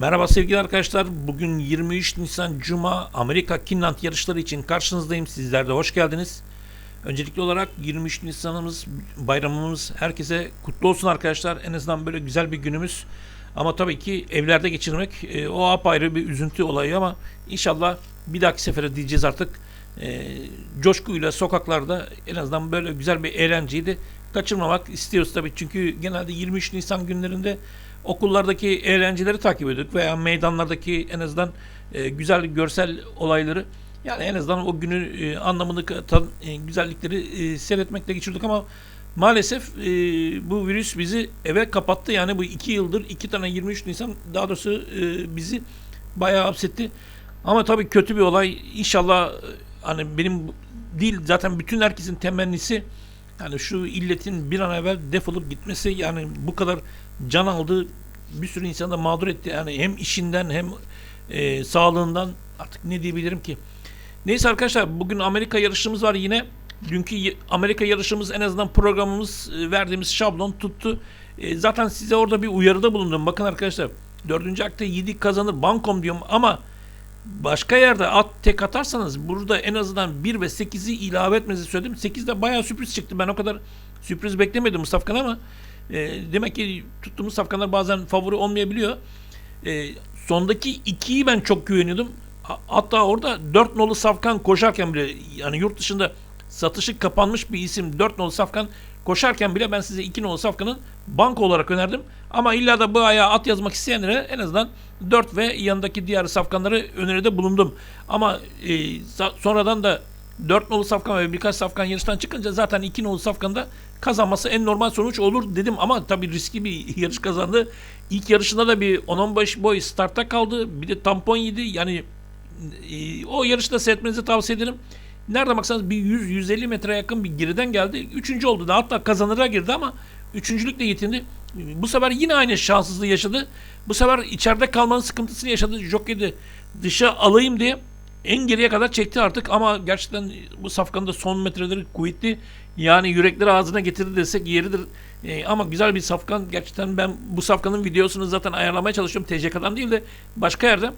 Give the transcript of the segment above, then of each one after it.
Merhaba sevgili arkadaşlar. Bugün 23 Nisan Cuma Amerika Kinland yarışları için karşınızdayım. Sizler de hoş geldiniz. Öncelikli olarak 23 Nisan'ımız, bayramımız herkese kutlu olsun arkadaşlar. En azından böyle güzel bir günümüz. Ama tabii ki evlerde geçirmek e, o apayrı bir üzüntü olayı ama inşallah bir dahaki sefere diyeceğiz artık. E, coşkuyla sokaklarda en azından böyle güzel bir eğlenceyi de kaçırmamak istiyoruz tabii. Çünkü genelde 23 Nisan günlerinde okullardaki eğlenceleri takip ediyorduk veya meydanlardaki en azından e, güzel görsel olayları yani en azından o günü e, anlamını katan e, güzellikleri e, seyretmekle geçirdik ama maalesef e, bu virüs bizi eve kapattı. Yani bu iki yıldır iki tane 23 Nisan daha doğrusu e, bizi bayağı hapsetti. Ama tabii kötü bir olay. İnşallah e, hani benim değil zaten bütün herkesin temennisi yani şu illetin bir an evvel defolup gitmesi yani bu kadar can aldı bir sürü insanı da mağdur etti. Yani hem işinden hem e, sağlığından artık ne diyebilirim ki. Neyse arkadaşlar bugün Amerika yarışımız var yine. Dünkü Amerika yarışımız en azından programımız e, verdiğimiz şablon tuttu. E, zaten size orada bir uyarıda bulundum. Bakın arkadaşlar dördüncü akta 7 kazanır bankom diyorum ama başka yerde at tek atarsanız burada en azından 1 ve 8'i ilave etmenizi söyledim. 8'de bayağı sürpriz çıktı. Ben o kadar sürpriz beklemedim Mustafa'dan ama e, demek ki tuttuğumuz safkanlar bazen favori olmayabiliyor. E, sondaki 2'yi ben çok güveniyordum. Ha- Hatta orada 4 nolu safkan koşarken bile yani yurt dışında satışı kapanmış bir isim 4 nolu safkan koşarken bile ben size 2 nolu safkanın banko olarak önerdim. Ama illa da bu ayağa at yazmak isteyenlere en azından 4 ve yanındaki diğer safkanları öneride bulundum. Ama e, sonradan da 4 nolu safkan ve birkaç safkan yarıştan çıkınca zaten 2 nolu safkanda kazanması en normal sonuç olur dedim ama tabii riskli bir yarış kazandı. İlk yarışında da bir 10-15 boy startta kaldı. Bir de tampon yedi. Yani e, o yarışta seyretmenizi tavsiye ederim. Nerede baksanız bir 100-150 metre yakın bir geriden geldi. Üçüncü oldu da hatta kazanıra girdi ama üçüncülükle yetindi. Bu sefer yine aynı şanssızlığı yaşadı. Bu sefer içeride kalmanın sıkıntısını yaşadı. Jockey de dışa alayım diye en geriye kadar çekti artık ama gerçekten bu safkanın da son metreleri kuvvetli. Yani yürekleri ağzına getirdi desek yeridir. E, ama güzel bir safkan. Gerçekten ben bu safkanın videosunu zaten ayarlamaya çalışıyorum. TCK'dan değil de başka yerde.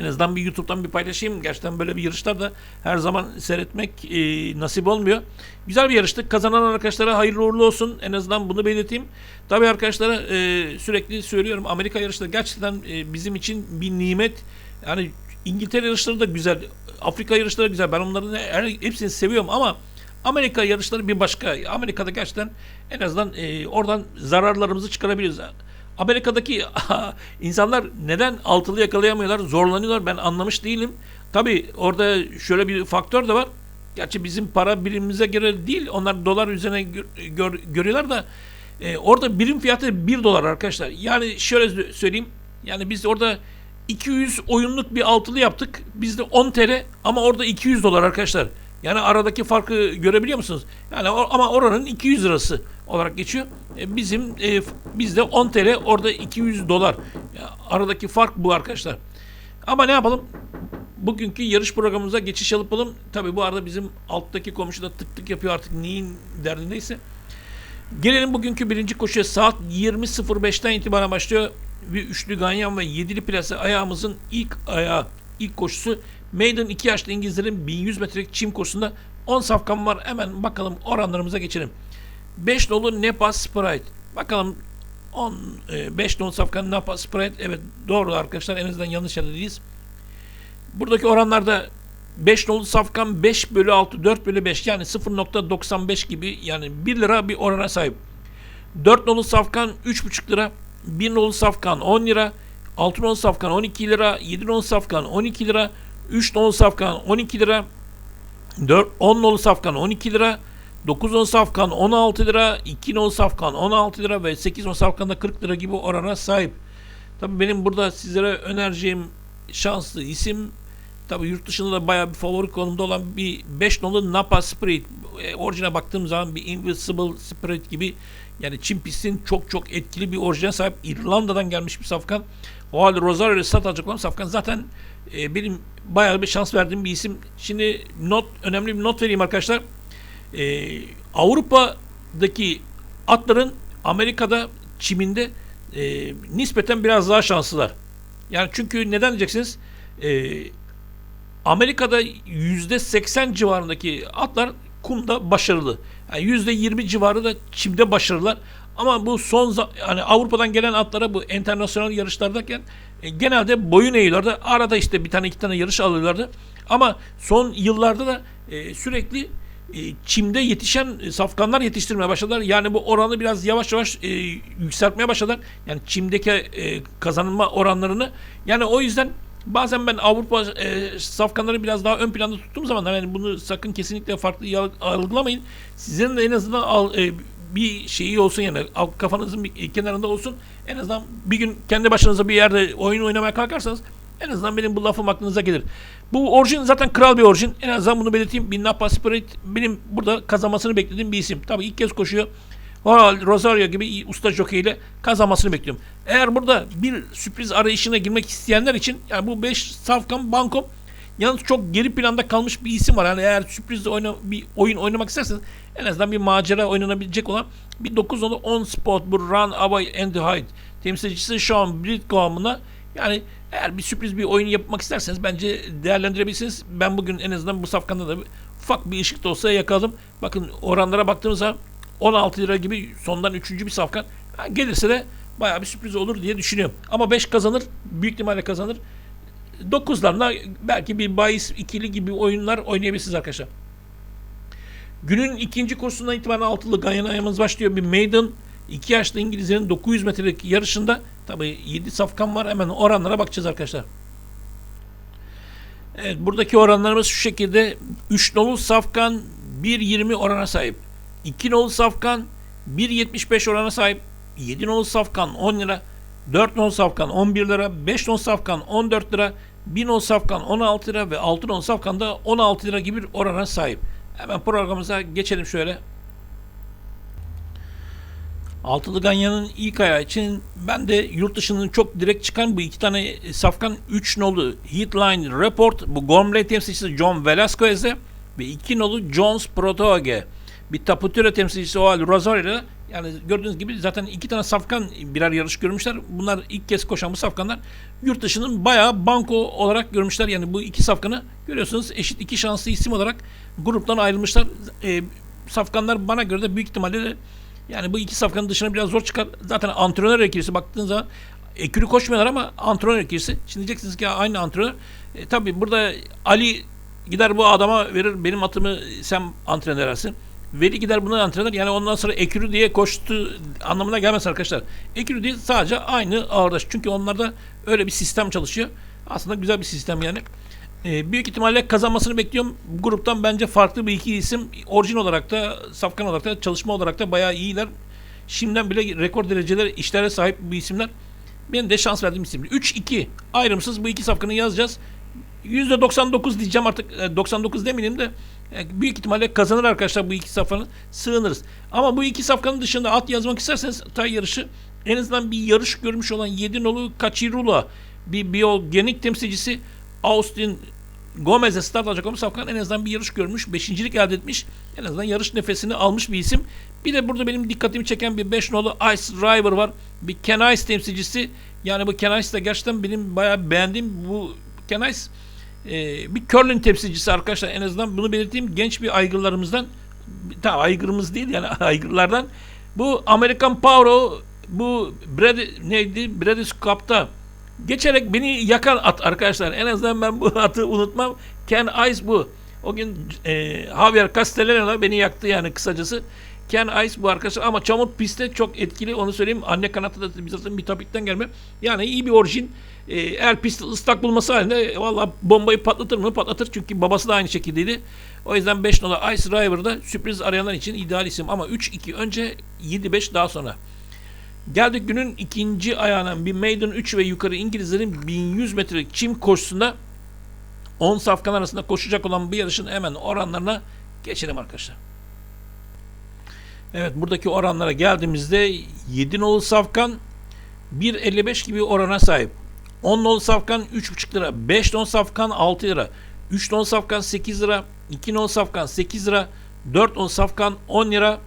En azından bir YouTube'dan bir paylaşayım. Gerçekten böyle bir yarışlar da her zaman seyretmek e, nasip olmuyor. Güzel bir yarıştık. Kazanan arkadaşlara hayırlı uğurlu olsun. En azından bunu belirteyim. Tabii arkadaşlara e, sürekli söylüyorum. Amerika yarışları gerçekten e, bizim için bir nimet. Yani İngiltere yarışları da güzel. Afrika yarışları güzel. Ben onların her, hepsini seviyorum ama Amerika yarışları bir başka. Amerika'da gerçekten en azından e, oradan zararlarımızı çıkarabiliriz. Amerika'daki insanlar neden altılı yakalayamıyorlar, zorlanıyorlar ben anlamış değilim. Tabi orada şöyle bir faktör de var. Gerçi bizim para birimimize göre değil, onlar dolar üzerine gör, gör- görüyorlar da e, orada birim fiyatı 1 dolar arkadaşlar. Yani şöyle sö- söyleyeyim, yani biz orada 200 oyunluk bir altılı yaptık. Bizde 10 TL ama orada 200 dolar arkadaşlar. Yani aradaki farkı görebiliyor musunuz? Yani ama oranın 200 lirası olarak geçiyor. E, bizim e, bizde 10 TL orada 200 dolar. Aradaki fark bu arkadaşlar. Ama ne yapalım? Bugünkü yarış programımıza geçiş yapalım. Tabii bu arada bizim alttaki komşu da tık tık yapıyor artık neyin derdindeyse. Gelelim bugünkü birinci koşuya saat 20.05'ten itibaren başlıyor. Bir üçlü ganyan ve yedili plase ayağımızın ilk ayağı, ilk koşusu. Maiden 2 yaşlı İngilizlerin 1100 metrelik çim koşusunda 10 safkan var. Hemen bakalım oranlarımıza geçelim. 5 nolu Nepa Sprite. Bakalım 10 5 nolu safkan Nepa Sprite. Evet doğru arkadaşlar en azından yanlış yerde değiliz. Buradaki oranlarda 5 nolu safkan 5 bölü 6 4 bölü 5 yani 0.95 gibi yani 1 lira bir orana sahip. 4 nolu safkan 3,5 lira. 1 nolu safkan 10 lira. 6 nolu safkan 12 lira. 7 nolu safkan 12 lira. 3 nolu safkan 12 lira. 4, 10 nolu safkan 12 lira. 9 nolu safkan 16 lira. 2 nolu safkan 16 lira ve 8 nolu safkan da 40 lira gibi orana sahip. Tabii benim burada sizlere önereceğim şanslı isim Tabii yurt dışında da bayağı bir favori konumda olan bir 5 nolu Napa Spirit. E, orijine baktığım zaman bir Invisible Spirit gibi yani Çin pistin çok çok etkili bir orijine sahip. İrlanda'dan gelmiş bir safkan. O halde Rosario stat alacak olan safkan zaten e, benim bayağı bir şans verdiğim bir isim. Şimdi not önemli bir not vereyim arkadaşlar. E, Avrupa'daki atların Amerika'da çiminde e, nispeten biraz daha şanslılar. Yani çünkü neden diyeceksiniz? Ee, Amerika'da %80 civarındaki atlar kumda başarılı. Yani %20 civarı da çimde başarılılar. Ama bu son yani Avrupa'dan gelen atlara bu internasyonel yarışlardayken e, genelde boyun eğiyorlardı. Arada işte bir tane iki tane yarış alıyorlardı. Ama son yıllarda da e, sürekli e, çimde yetişen e, safkanlar yetiştirmeye başladılar. Yani bu oranı biraz yavaş yavaş e, yükseltmeye başladılar. Yani çimdeki e, kazanma oranlarını. Yani o yüzden bazen ben Avrupa e, safkanları biraz daha ön planda tuttuğum zaman yani bunu sakın kesinlikle farklı algılamayın. Sizin de en azından al, e, bir şeyi olsun yani kafanızın bir kenarında olsun. En azından bir gün kendi başınıza bir yerde oyun oynamaya kalkarsanız en azından benim bu lafım aklınıza gelir. Bu orijin zaten kral bir orijin. En azından bunu belirteyim. Bir Napa Spirit benim burada kazanmasını beklediğim bir isim. Tabii ilk kez koşuyor. Rosario gibi usta jokeyle kazanmasını bekliyorum. Eğer burada bir sürpriz arayışına girmek isteyenler için yani bu 5 Safkan Banko yalnız çok geri planda kalmış bir isim var. Yani eğer sürpriz oyna, bir oyun oynamak isterseniz en azından bir macera oynanabilecek olan bir 9 10 10 spot bu Run Away and Hide temsilcisi Sean Bridgecombe'una yani eğer bir sürpriz bir oyun yapmak isterseniz bence değerlendirebilirsiniz. Ben bugün en azından bu safkanda da bir- ufak bir ışık da olsa yakaladım. Bakın oranlara baktığımızda 16 lira gibi sondan 3. bir safkan. Gelirse de bayağı bir sürpriz olur diye düşünüyorum. Ama 5 kazanır. Büyük ihtimalle kazanır. 9'larla belki bir bahis ikili gibi oyunlar oynayabilirsiniz arkadaşlar. Günün ikinci kursundan itibaren altılı ganyan ayağımız başlıyor. Bir maiden 2 yaşlı İngilizlerin 900 metrelik yarışında tabii 7 safkan var. Hemen oranlara bakacağız arkadaşlar. Evet buradaki oranlarımız şu şekilde. 3 nolu safkan 1.20 orana sahip. 2 nolu safkan 1.75 orana sahip. 7 nolu safkan 10 lira. 4 nolu safkan 11 lira. 5 nolu safkan 14 lira. 1 nolu safkan 16 lira ve 6 nolu safkan da 16 lira gibi bir orana sahip. Hemen programımıza geçelim şöyle. Altılı Ganyan'ın ilk ayağı için ben de yurt dışının çok direkt çıkan bu iki tane e, safkan 3 nolu Heatline Report bu Gormley temsilcisi John Velasquez'e ve 2 nolu Jones Protoge bir Taputura temsilcisi Oal Rosario'da yani gördüğünüz gibi zaten iki tane safkan birer yarış görmüşler. Bunlar ilk kez koşan bu safkanlar yurt dışının bayağı banko olarak görmüşler. Yani bu iki safkanı görüyorsunuz eşit iki şanslı isim olarak gruptan ayrılmışlar. E, safkanlar bana göre de büyük ihtimalle de yani bu iki safkanın dışına biraz zor çıkar. Zaten antrenör ikilisi baktığınız zaman ekürü koşmuyorlar ama antrenör ikilisi. Şimdi diyeceksiniz ki aynı antrenör. E, tabii burada Ali gider bu adama verir benim atımı sen antrenör edersin. Veli gider buna antrenör yani ondan sonra ekürü diye koştu anlamına gelmez arkadaşlar. Ekürü değil sadece aynı ağırdaş. Çünkü onlarda öyle bir sistem çalışıyor. Aslında güzel bir sistem yani. Ee, büyük ihtimalle kazanmasını bekliyorum. Gruptan bence farklı bir iki isim. Orijin olarak da, safkan olarak da, çalışma olarak da bayağı iyiler. Şimdiden bile rekor dereceler, işlere sahip bu isimler. Ben de şans verdiğim isim. 3-2 ayrımsız bu iki safkanı yazacağız. %99 diyeceğim artık e, 99 demeyelim de e, büyük ihtimalle kazanır arkadaşlar bu iki safkanı sığınırız. Ama bu iki safkanın dışında at yazmak isterseniz tay yarışı en azından bir yarış görmüş olan 7 nolu Kaçirula bir biyogenik temsilcisi Austin Gomez'e start alacak olan safkan en azından bir yarış görmüş. Beşincilik elde etmiş. En azından yarış nefesini almış bir isim. Bir de burada benim dikkatimi çeken bir 5 nolu Ice Driver var. Bir Ken Ice temsilcisi. Yani bu Ken Ice de gerçekten benim bayağı beğendiğim bu Ken Ice e, bir curling temsilcisi arkadaşlar. En azından bunu belirteyim. Genç bir aygırlarımızdan tamam aygırımız değil yani aygırlardan bu Amerikan Power'o bu Brad neydi? Bradis Cup'ta geçerek beni yakan at arkadaşlar. En azından ben bu atı unutmam. Ken Ice bu. O gün e, Javier Castellano beni yaktı yani kısacası. Ken Ice bu arkadaşlar ama çamur pistte çok etkili onu söyleyeyim. Anne kanatı da bizzat bir topikten gelme. Yani iyi bir orijin. E, eğer pist ıslak bulması halinde valla bombayı patlatır mı? Patlatır çünkü babası da aynı şekildeydi. O yüzden 5 numara Ice Driver'da sürpriz arayanlar için ideal isim ama 3-2 önce 7-5 daha sonra. Geldik günün ikinci ayağına bir maiden 3 ve yukarı İngilizlerin 1100 metrelik çim koşusunda 10 safkan arasında koşacak olan bir yarışın hemen oranlarına geçelim arkadaşlar. Evet buradaki oranlara geldiğimizde 7 nolu safkan 1.55 gibi orana sahip. 10 nolu safkan 3.5 lira, 5 nolu safkan 6 lira, 3 nolu safkan 8 lira, 2 nolu safkan 8 lira, 4 nolu safkan 10 lira,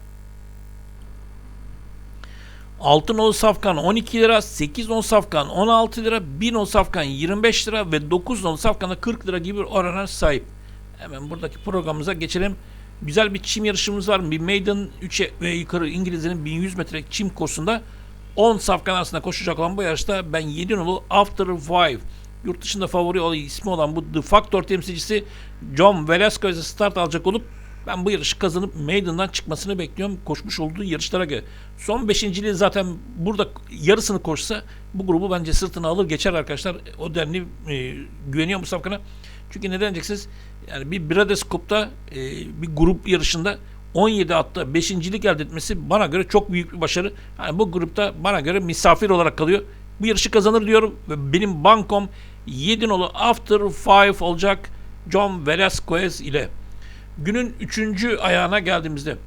6 nolu safkan 12 lira, 8 nolu safkan 16 lira, 1 nolu safkan 25 lira ve 9 nolu safkan da 40 lira gibi orana sahip. Hemen buradaki programımıza geçelim. Güzel bir çim yarışımız var. Bir maiden 3 ve yukarı İngilizlerin 1100 metre çim kursunda 10 safkan arasında koşacak olan bu yarışta ben 7 nolu After Five yurt dışında favori ismi olan bu The Factor temsilcisi John Velasquez'e start alacak olup ben bu yarışı kazanıp Maiden'dan çıkmasını bekliyorum koşmuş olduğu yarışlara göre. Son beşinciliği zaten burada yarısını koşsa bu grubu bence sırtına alır geçer arkadaşlar. O denli e, güveniyorum bu safkana. Çünkü neden diyeceksiniz? Yani bir Brothers Cup'ta e, bir grup yarışında 17 atta 5. elde etmesi bana göre çok büyük bir başarı. Yani bu grupta bana göre misafir olarak kalıyor. Bu yarışı kazanır diyorum ve benim bankom 7 nolu After Five olacak John Velasquez ile. Günün 3. ayağına geldiğimizde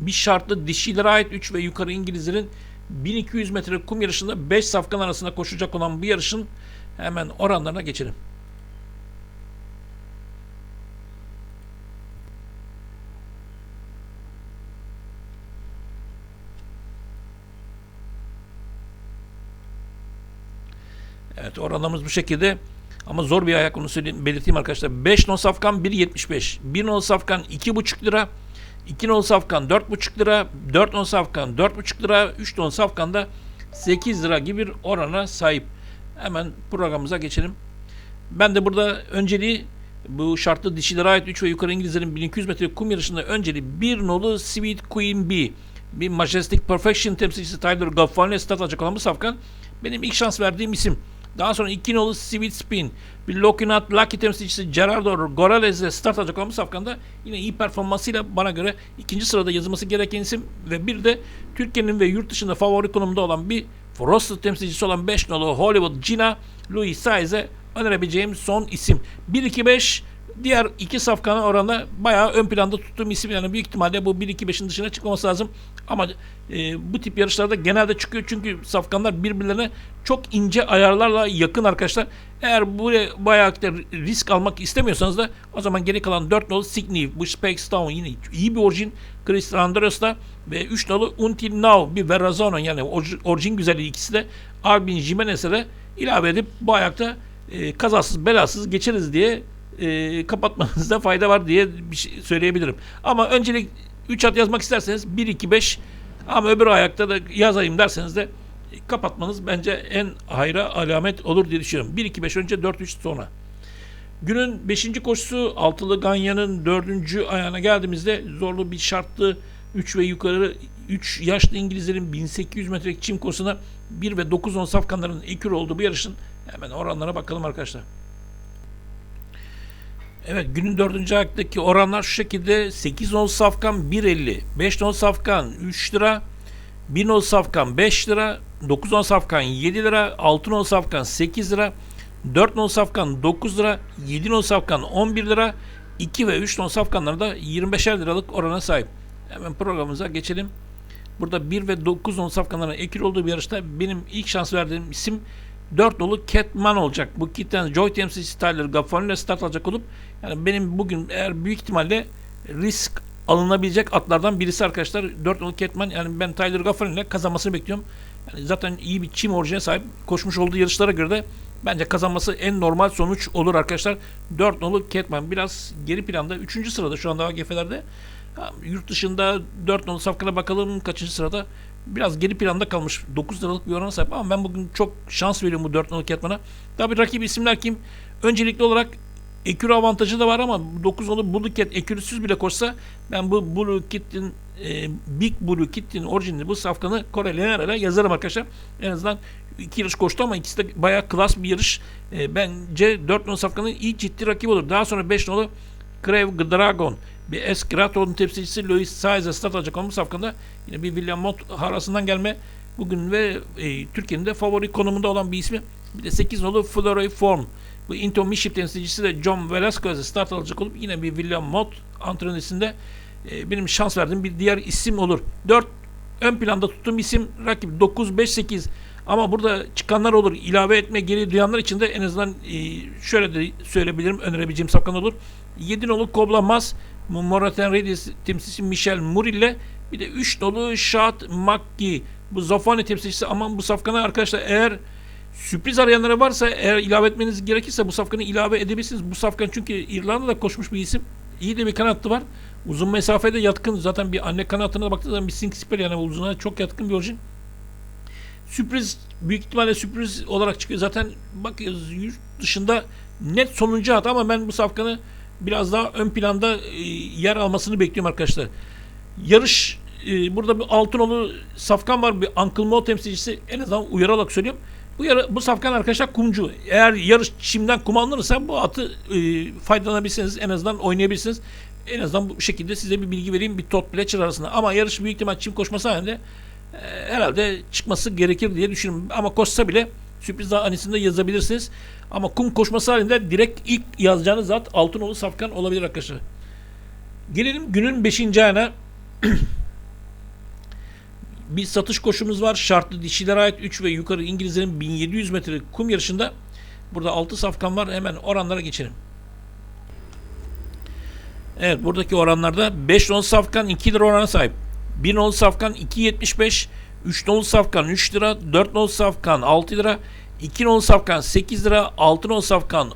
bir şartlı dişilere ait 3 ve yukarı İngilizlerin 1200 metre kum yarışında 5 safkan arasında koşacak olan bu yarışın hemen oranlarına geçelim. Evet oranlarımız bu şekilde. Ama zor bir ayak onu söyleyeyim, belirteyim arkadaşlar. 5 non safkan 1.75. 1 non safkan 2.5 lira. 2 non safkan 4.5 lira. 4 non safkan 4.5 lira. 3 non safkan da 8 lira gibi bir orana sahip. Hemen programımıza geçelim. Ben de burada önceliği bu şartlı dişilere ait 3 ve yukarı İngilizlerin 1200 metre kum yarışında önceliği 1 nolu Sweet Queen B. Bir Majestic Perfection temsilcisi Tyler Gaffali'ne start alacak olan bu safkan benim ilk şans verdiğim isim. Daha sonra iki nolu Sweet Spin, bir Lokinat Lucky temsilcisi Gerardo Gorales'e start alacak olan bu safkanda yine iyi performansıyla bana göre ikinci sırada yazılması gereken isim ve bir de Türkiye'nin ve yurt dışında favori konumda olan bir Frosted temsilcisi olan 5 nolu Hollywood Gina Louis Saez'e önerebileceğim son isim. 1-2-5 diğer iki safkanın oranla bayağı ön planda tuttuğum isim yani büyük ihtimalle bu 1-2-5'in dışına çıkmaması lazım. Ama e, bu tip yarışlarda genelde çıkıyor çünkü safkanlar birbirlerine çok ince ayarlarla yakın arkadaşlar. Eğer buraya bayağı da risk almak istemiyorsanız da o zaman geri kalan 4 nolu Signy, bu Stone yine iyi bir orijin Chris Andreas'la ve 3 nolu Until Now bir Verrazano yani orijin güzelliği ikisi de Albin Jimenez'e de ilave edip bu ayakta e, kazasız belasız geçeriz diye e, kapatmanızda fayda var diye bir şey söyleyebilirim. Ama öncelik 3 at yazmak isterseniz 1 2 5 ama öbür ayakta da yazayım derseniz de kapatmanız bence en hayra alamet olur diye düşünüyorum. 1 2 5 önce 4 3 sonra. Günün 5. koşusu altılı Ganya'nın 4. ayağına geldiğimizde zorlu bir şartlı 3 ve yukarı 3 yaşlı İngilizlerin 1800 metrelik çim koşusuna 1 ve 9 on safkanların ekür olduğu bu yarışın hemen oranlara bakalım arkadaşlar. Evet günün dördüncü ayaktaki oranlar şu şekilde 8 non safkan 1.50 5 non safkan 3 lira 1 non safkan 5 lira 9 non safkan 7 lira 6 non safkan 8 lira 4 non safkan 9 lira 7 non safkan 11 lira 2 ve 3 non safkanlar da 25'er liralık orana sahip. Hemen programımıza geçelim. Burada 1 ve 9 non safkanların ekil olduğu bir yarışta benim ilk şans verdiğim isim 4 dolu Catman olacak. Bu Kitten Joy temsilcisi Tyler Gaffron ile start alacak olup yani benim bugün eğer büyük ihtimalle risk alınabilecek atlardan birisi arkadaşlar. 4 dolu Catman yani ben Tyler Gaffron ile kazanmasını bekliyorum. Yani zaten iyi bir çim orijine sahip. Koşmuş olduğu yarışlara göre de bence kazanması en normal sonuç olur arkadaşlar. 4 nolu Catman biraz geri planda 3. sırada şu anda AGF'lerde. Yurt dışında 4 nolu safkana bakalım kaçıncı sırada biraz geri planda kalmış. 9 liralık bir orana sahip ama ben bugün çok şans veriyorum bu 4 nolu Catman'a. Tabii rakip isimler kim? Öncelikli olarak ekürü avantajı da var ama 9 nolu Blue Cat ekürüsüz bile koşsa ben bu Blue Cat'in e, Big Blue Cat'in orijinali bu safkanı Kore Lenera'ya yazarım arkadaşlar. En azından iki yarış koştu ama ikisi de bayağı klas bir yarış. E, bence 4 nolu safkanın iyi ciddi rakip olur. Daha sonra 5 nolu Crave Dragon bir Eskraton temsilcisi Louis Saez'e start alacak olmuş safkanda yine bir William Mott harasından gelme bugün ve e, Türkiye'nin de favori konumunda olan bir ismi. Bir de 8 nolu Flory Form. Bu Into Miship temsilcisi de John Velasquez'e start alacak olup yine bir William Mott antrenörisinde e, benim şans verdiğim bir diğer isim olur. 4 ön planda tuttuğum isim rakip 9 5 8 ama burada çıkanlar olur. ilave etme geri duyanlar için de en azından e, şöyle de söyleyebilirim. Önerebileceğim safkan olur. 7 nolu Koblamaz Moraten Redis temsilcisi Michel Murille bir de 3 dolu Şat Makki Bu Zofani temsilcisi aman bu safkanı arkadaşlar eğer sürpriz arayanlara varsa eğer ilave etmeniz gerekirse bu safkanı ilave edebilirsiniz. Bu safkan çünkü İrlanda'da koşmuş bir isim. İyi de bir kanatlı var. Uzun mesafede yatkın. Zaten bir anne kanatına baktığınız zaman bir Sink Spell yani uzuna çok yatkın bir orijin. Sürpriz büyük ihtimalle sürpriz olarak çıkıyor. Zaten bakıyoruz yurt dışında net sonuncu at ama ben bu safkanı biraz daha ön planda e, yer almasını bekliyorum arkadaşlar. Yarış e, burada bir Altınoğlu safkan var bir Uncle Mo temsilcisi en azından uyarı olarak söylüyorum. Bu, yarı, bu safkan arkadaşlar kumcu. Eğer yarış çimden kum bu atı e, faydalanabilirsiniz. En azından oynayabilirsiniz. En azından bu şekilde size bir bilgi vereyim bir Todd Pletcher arasında. Ama yarış büyük ihtimal çim koşması halinde herhalde çıkması gerekir diye düşünüyorum. Ama koşsa bile sürpriz anisinde yazabilirsiniz. Ama kum koşması halinde direkt ilk yazacağınız zat Altınoğlu Safkan olabilir arkadaşlar. Gelelim günün 5. ayına. bir satış koşumuz var. Şartlı dişilere ait 3 ve yukarı İngilizlerin 1700 metre kum yarışında. Burada 6 safkan var. Hemen oranlara geçelim. Evet buradaki oranlarda 5 nolu safkan 2 lira orana sahip. 1 nolu safkan 2.75, 3 nolu safkan 3 lira, 4 nolu safkan 6 lira, 2 nolu safkan 8 lira, 6 nolu safkan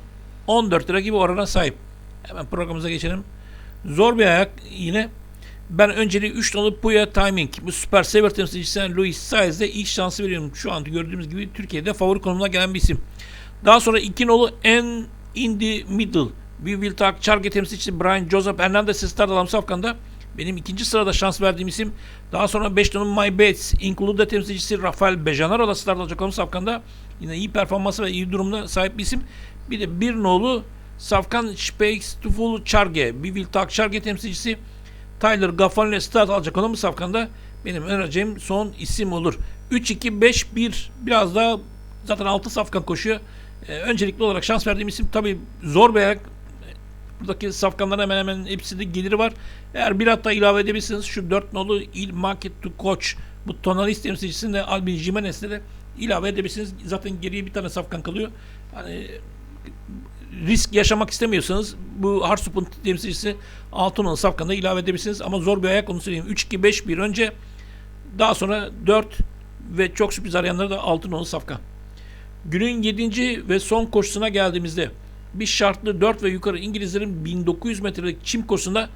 14 lira gibi orana sahip. Hemen programımıza geçelim. Zor bir ayak yine. Ben önceliği 3 nolu Puya Timing. Bu Süper Saver temsilcisi Louis Saez'de ilk şansı veriyorum. Şu an gördüğümüz gibi Türkiye'de favori konumuna gelen bir isim. Daha sonra 2 nolu En in the Middle. We Will Talk Charge temsilcisi Brian Joseph Hernandez start alan safkanda. Benim ikinci sırada şans verdiğim isim. Daha sonra 5 nolu My Bets Include temsilcisi Rafael Bejanaro da start alacak olan safkanda. Yine iyi performansı ve iyi durumda sahip bir isim. Bir de bir nolu Safkan Speaks to Full Charge. We Will Talk Charge temsilcisi Tyler Gaffan ile start alacak olan bu safkanda benim önereceğim son isim olur. 3-2-5-1 biraz daha zaten 6 safkan koşuyor. Ee, öncelikli olarak şans verdiğim isim tabi zor bir. Buradaki safkanların hemen hemen hepsinde geliri var. Eğer bir hatta ilave edebilirsiniz şu 4 nolu Il Market to Coach bu tonalist temsilcisini de Albin Jimenez'le de ilave edebilirsiniz. Zaten geriye bir tane safkan kalıyor. Hani risk yaşamak istemiyorsanız bu Harsup'un temsilcisi Altun'un safkanına ilave edebilirsiniz. Ama zor bir ayak onu söyleyeyim. 3-2-5-1 önce daha sonra 4 ve çok sürpriz arayanları da Altun'un safkan. Günün 7. ve son koşusuna geldiğimizde bir şartlı 4 ve yukarı İngilizlerin 1900 metrelik çim koşusunda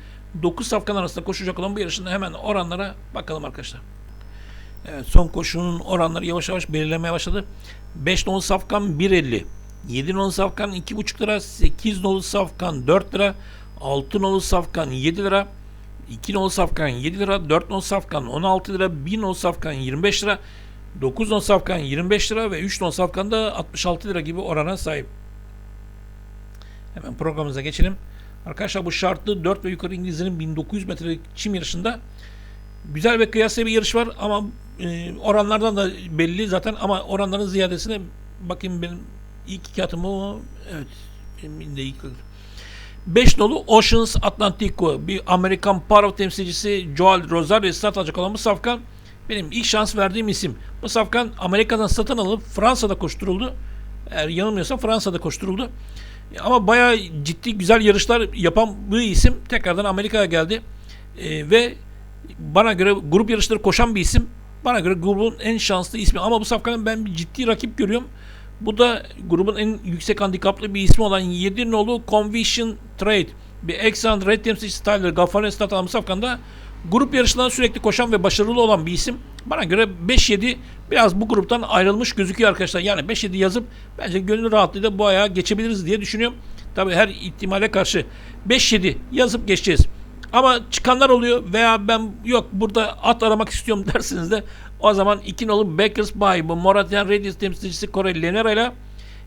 9 safkan arasında koşacak olan bu yarışında hemen oranlara bakalım arkadaşlar. Evet son koşunun oranları yavaş yavaş belirlemeye başladı. 5 nolu safkan 1.50 7 nolu safkan 2,5 lira, 8 nolu safkan 4 lira, 6 nolu safkan 7 lira, 2 nolu safkan 7 lira, 4 nolu safkan 16 lira, 1 nolu safkan 25 lira, 9 nolu safkan 25 lira ve 3 nolu safkan da 66 lira gibi orana sahip. Hemen programımıza geçelim. Arkadaşlar bu şartlı 4 ve yukarı İngilizlerin 1900 metrelik çim yarışında güzel ve kıyaslı bir yarış var ama e, oranlardan da belli zaten ama oranların ziyadesine bakayım benim ilk iki atım o evet benim de ilk 5 nolu Oceans Atlantico bir Amerikan Paro temsilcisi Joel Rosario start alacak olan bu safkan benim ilk şans verdiğim isim. Bu safkan Amerika'dan satın alıp Fransa'da koşturuldu. Eğer yanılmıyorsam Fransa'da koşturuldu. Ama bayağı ciddi güzel yarışlar yapan bu isim tekrardan Amerika'ya geldi. Ee, ve bana göre grup yarışları koşan bir isim. Bana göre grubun en şanslı ismi. Ama bu safkanın ben bir ciddi rakip görüyorum. Bu da grubun en yüksek handikaplı bir ismi olan 7 nolu Conviction Trade. Bir Exxon Red temsilcisi Tyler Gaffar'ın stat almış grup yarışlarında sürekli koşan ve başarılı olan bir isim. Bana göre 5-7 biraz bu gruptan ayrılmış gözüküyor arkadaşlar. Yani 5-7 yazıp bence gönül rahatlığıyla bu ayağa geçebiliriz diye düşünüyorum. Tabii her ihtimale karşı 5-7 yazıp geçeceğiz. Ama çıkanlar oluyor veya ben yok burada at aramak istiyorum dersiniz de o zaman 2 nolu Bakers Bay bu Moratyan Radius temsilcisi Kore Lenera ile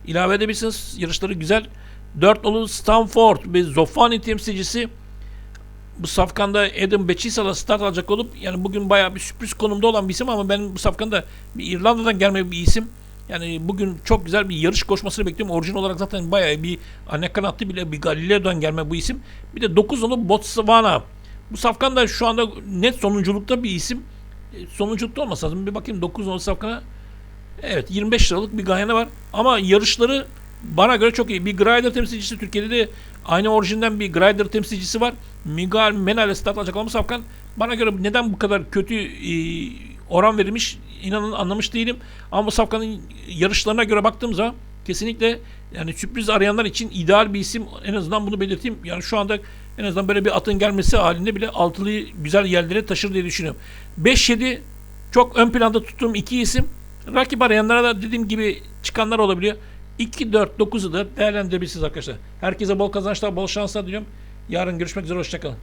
ilave edebilirsiniz. Yarışları güzel. 4 nolu Stanford bir Zofani temsilcisi bu safkanda Adam Bechisal'a start alacak olup yani bugün bayağı bir sürpriz konumda olan bir isim ama benim bu safkanda bir İrlanda'dan gelme bir isim. Yani bugün çok güzel bir yarış koşmasını bekliyorum. Orijin olarak zaten bayağı bir anne kanatlı bile bir Galileo'dan gelme bu isim. Bir de 9 nolu Botswana. Bu safkan da şu anda net sonunculukta bir isim. E, sonunculukta olmasa lazım. Bir bakayım 9 nolu safkana. Evet 25 liralık bir gayana var. Ama yarışları bana göre çok iyi. Bir Grider temsilcisi Türkiye'de de aynı orijinden bir Grider temsilcisi var. Miguel Menal'e start alacak olan Safkan bana göre neden bu kadar kötü e, oran verilmiş. İnanın anlamış değilim. Ama bu safkanın yarışlarına göre baktığım zaman kesinlikle yani sürpriz arayanlar için ideal bir isim. En azından bunu belirteyim. Yani şu anda en azından böyle bir atın gelmesi halinde bile altılıyı güzel yerlere taşır diye düşünüyorum. 5-7 çok ön planda tuttuğum iki isim. Rakip arayanlara da dediğim gibi çıkanlar olabiliyor. 2, 4, 9'u da değerlendirebilirsiniz arkadaşlar. Herkese bol kazançlar, bol şanslar diliyorum. Yarın görüşmek üzere, hoşçakalın.